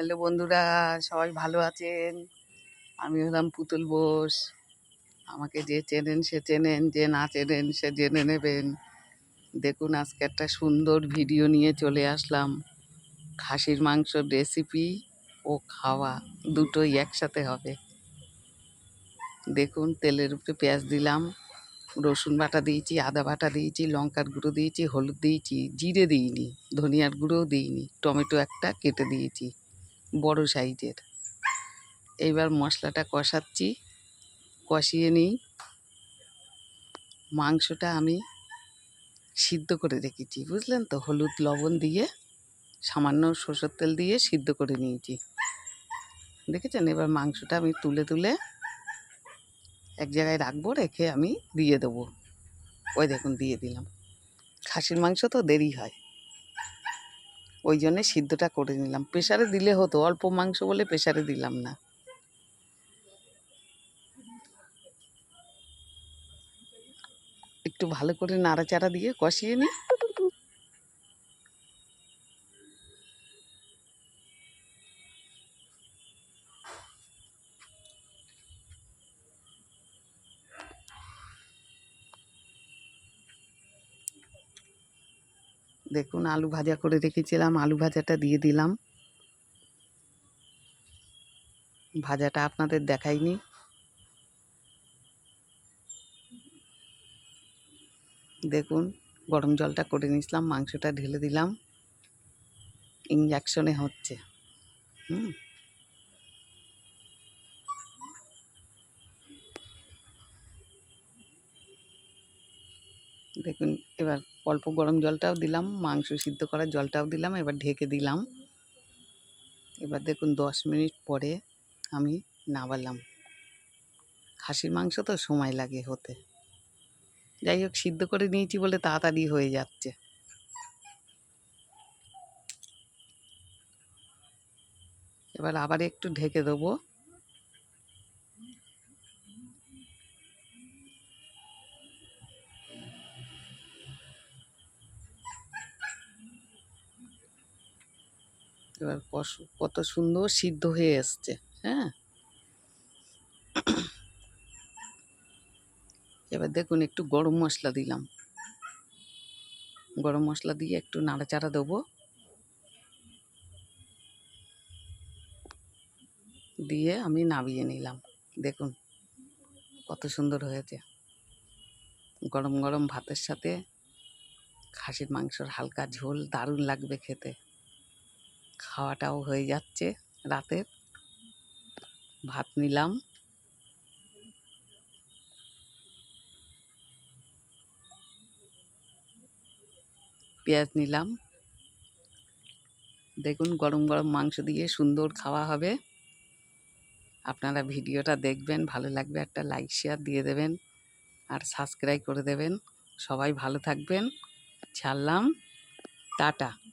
Hello বন্ধুরা সবাই ভালো আছেন? আমি হলাম পুতুল বোস। আমাকে যে চেনেন সে চেনেন, যে না চেনেন সে জেনে নেবেন। দেখুন আজকে একটা সুন্দর ভিডিও নিয়ে চলে আসলাম। খাসির মাংস রেসিপি ও খাওয়া দুটোই একসাথে হবে। দেখুন তেলের উপরে পেঁয়াজ দিলাম, রসুন বাটা দিয়েছি, আদা বাটা দিয়েছি, লঙ্কার গুঁড়ো দিয়েছি, হলুদ দিয়েছি, জিরে দিইনি, ধনিয়ার গুঁড়োও দিইনি, টমেটো একটা কেটে দিয়েছি। বড় সাইজের। এইবার মশলাটা কষাচ্ছি, কষিয়ে নিই। মাংসটা আমি সিদ্ধ করে রেখেছি, বুঝলেন তো? হলুদ লবণ দিয়ে, সামান্য সরষের তেল দিয়ে সিদ্ধ করে নিয়েছি। দেখেছেন? এবার মাংসটা আমি তুলে তুলে এক জায়গায় রাখব, রেখে আমি দিয়ে দেবো। ওই দেখুন, দিয়ে দিলাম। খাসির মাংস তো দেরি হয়। ওই জন্যে সিদ্ধটা করে নিলাম। প্রেশারে দিলে হতো, অল্প মাংস বলে প্রেশারে দিলাম না। একটু ভালো করে নাড়াচাড়া দিয়ে কষিয়ে নিই দেখুন, আলু ভাজা করে রেখেছিলাম, আলু ভাজাটা দিয়ে দিলাম। ভাজাটা আপনাদের দেখাইনি। দেখুন, গরম জলটা করে নিয়েছিলাম, মাংসটা ঢেলে দিলাম। ইঞ্জেকশনে হচ্ছে। হুম। দেখুন, এবার অল্প গরম জলটাও দিলাম, মাংস সিদ্ধ করার জলটাও দিলাম, এবার ঢেকে দিলাম। এবার দেখুন দশ মিনিট পরে আমি নাবালাম। খাসির মাংস তো সময় লাগে হতে। যাই হোক, সিদ্ধ করে নিয়েছি বলে তাড়াতাড়ি হয়ে যাচ্ছে। এবার আবার একটু ঢেকে দেবো। এবার কত সুন্দর সিদ্ধ হয়ে এসছে হ্যাঁ? এবার দেখুন, একটু গরম মশলা দিলাম। গরম মশলা দিয়ে একটু নাড়াচাড়া দেবো। দিয়ে আমি নামিয়ে নিলাম। দেখুন, কত সুন্দর হয়েছে। গরম গরম ভাতের সাথে খাসির মাংসর হালকা ঝোল দারুণ লাগবে খেতে। খাওয়াটাও হয়ে যাচ্ছে রাতের। ভাত নিলাম। পেঁয়াজ নিলাম। দেখুন গরম গরম মাংস দিয়ে সুন্দর খাওয়া হবে। আপনারা ভিডিওটা দেখবেন, ভালো লাগবে একটা লাইক, শেয়ার দিয়ে দেবেন আর সাবস্ক্রাইব করে দেবেন। সবাই ভালো থাকবেন। ছাড়লাম। টাটা।